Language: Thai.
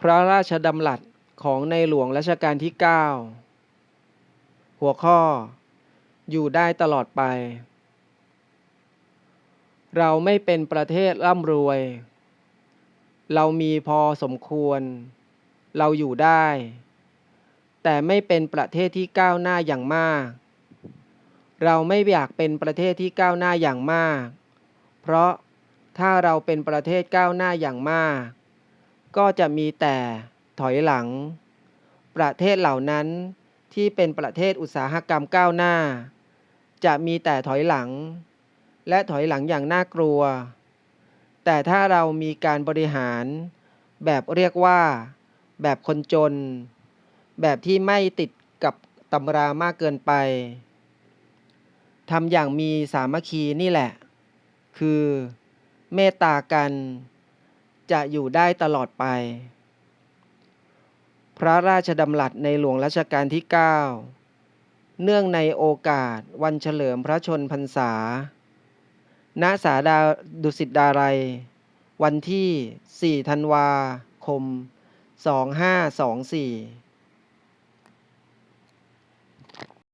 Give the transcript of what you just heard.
พระราชดำรัสของในหลวงรัชกาลที่ 9 หัวข้อ อยู่ได้ตลอดไป เราไม่เป็นประเทศร่ำรวย เรามีพอสมควร เราอยู่ได้ แต่ไม่เป็นประเทศที่ก้าวหน้าอย่างมาก เราไม่อยากเป็นประเทศที่ก้าวหน้าอย่างมาก เพราะถ้าเราเป็นประเทศก้าวหน้าอย่างมาก ก็จะมีแต่ถอยหลัง ประเทศเหล่านั้นที่เป็นประเทศอุตสาหกรรมก้าวหน้า จะมีแต่ถอยหลัง และถอยหลังอย่างน่ากลัว แต่ถ้าเรามีการบริหาร แบบเรียกว่า แบบคนจน แบบที่ไม่ติดกับตำรามากเกินไปทำอย่างมีสามัคคีนี่แหละ คือเมตตากัน จะอยู่ได้ตลอดไป พระราชดำรัสในหลวงรัชกาลที่ 9 เนื่องในโอกาสวันเฉลิมพระชนพรรษา ณ สาดาดุสิตดารัย วันที่ 4 ธันวาคม 2524